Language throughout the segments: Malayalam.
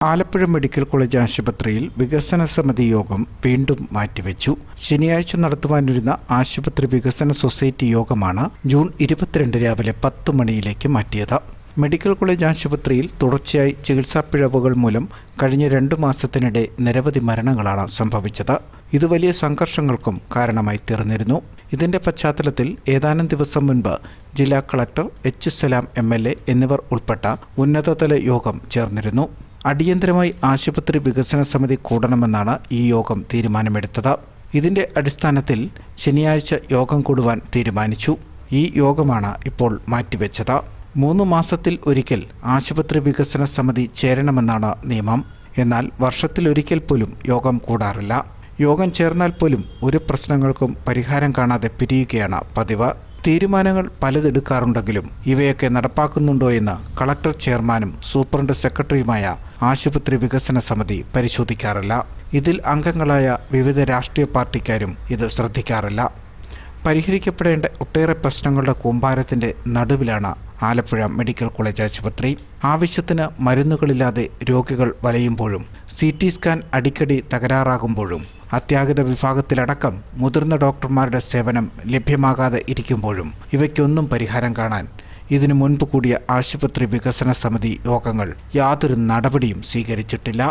ആലപ്പുഴ മെഡിക്കൽ കോളേജ് ആശുപത്രിയിൽ വികസന സമിതി യോഗം വീണ്ടും മാറ്റിവെച്ചു. ശനിയാഴ്ച നടത്തുവാനിരുന്ന ആശുപത്രി വികസന സൊസൈറ്റി യോഗമാണ് ജൂൺ ഇരുപത്തിരണ്ട് രാവിലെ പത്ത് മണിയിലേക്ക് മാറ്റിയത്. മെഡിക്കൽ കോളേജ് ആശുപത്രിയിൽ തുടർച്ചയായി ചികിത്സാ പിഴവുകൾ മൂലം കഴിഞ്ഞ രണ്ടു മാസത്തിനിടെ നിരവധി മരണങ്ങളാണ് സംഭവിച്ചത്. ഇത് വലിയ സംഘർഷങ്ങൾക്കും കാരണമായി തീർന്നിരുന്നു. ഇതിന്റെ പശ്ചാത്തലത്തിൽ ഏതാനും ദിവസം മുൻപ് ജില്ലാ കളക്ടർ എച്ച് സലാം എം എന്നിവർ ഉൾപ്പെട്ട ഉന്നതതല യോഗം ചേർന്നിരുന്നു. അടിയന്തരമായി ആശുപത്രി വികസന സമിതി കൂടണമെന്നാണ് ഈ യോഗം തീരുമാനമെടുത്തത്. ഇതിന്റെ അടിസ്ഥാനത്തിൽ ശനിയാഴ്ച യോഗം കൂടുവാൻ തീരുമാനിച്ചു. ഈ യോഗമാണ് ഇപ്പോൾ മാറ്റിവെച്ചത്. മൂന്ന് മാസത്തിൽ ഒരിക്കൽ ആശുപത്രി വികസന സമിതി ചേരണമെന്നാണ് നിയമം. എന്നാൽ വർഷത്തിലൊരിക്കൽ പോലും യോഗം കൂടാറില്ല. യോഗം ചേർന്നാൽ പോലും ഒരു പ്രശ്നങ്ങൾക്കും പരിഹാരം കാണാതെ പിരിയുകയാണ് പതിവ്. തീരുമാനങ്ങൾ പലതെടുക്കാറുണ്ടെങ്കിലും ഇവയൊക്കെ നടപ്പാക്കുന്നുണ്ടോ എന്ന് കളക്ടർ ചെയർമാനും സൂപ്രണ്ട് സെക്രട്ടറിയുമായ ആശുപത്രി വികസന സമിതി പരിശോധിക്കാറില്ല. ഇതിൽ അംഗങ്ങളായ വിവിധ രാഷ്ട്രീയ പാർട്ടിക്കാരും ഇത് ശ്രദ്ധിക്കാറില്ല. പരിഹരിക്കപ്പെടേണ്ട ഒട്ടേറെ പ്രശ്നങ്ങളുടെ കൂമ്പാരത്തിന്റെ നടുവിലാണ് ആലപ്പുഴ മെഡിക്കൽ കോളേജ് ആശുപത്രി ആവശ്യത്തിന് മരുന്നുകളില്ലാതെ രോഗികൾ വലയുമ്പോഴും സി ടി സ്കാൻ അടിക്കടി തകരാറാകുമ്പോഴും അത്യാഹിത വിഭാഗത്തിലടക്കം മുതിർന്ന ഡോക്ടർമാരുടെ സേവനം ലഭ്യമാകാതെ ഇരിക്കുമ്പോഴും ഇവയ്ക്കൊന്നും പരിഹാരം കാണാൻ ഇതിനു മുൻപ് കൂടിയ ആശുപത്രി വികസന സമിതി യോഗങ്ങൾ യാതൊരു നടപടിയും സ്വീകരിച്ചിട്ടില്ല.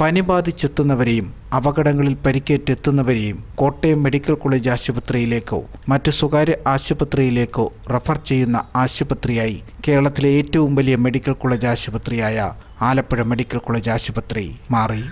പനി ബാധിച്ചെത്തുന്നവരെയും അപകടങ്ങളിൽ പരിക്കേറ്റെത്തുന്നവരെയും കോട്ടയം മെഡിക്കൽ കോളേജ് ആശുപത്രിയിലേക്കോ മറ്റ് സ്വകാര്യ ആശുപത്രിയിലേക്കോ റഫർ ചെയ്യുന്ന ആശുപത്രിയായി കേരളത്തിലെ ഏറ്റവും വലിയ മെഡിക്കൽ കോളേജ് ആശുപത്രിയായ ആലപ്പുഴ മെഡിക്കൽ കോളേജ് ആശുപത്രി മാറി.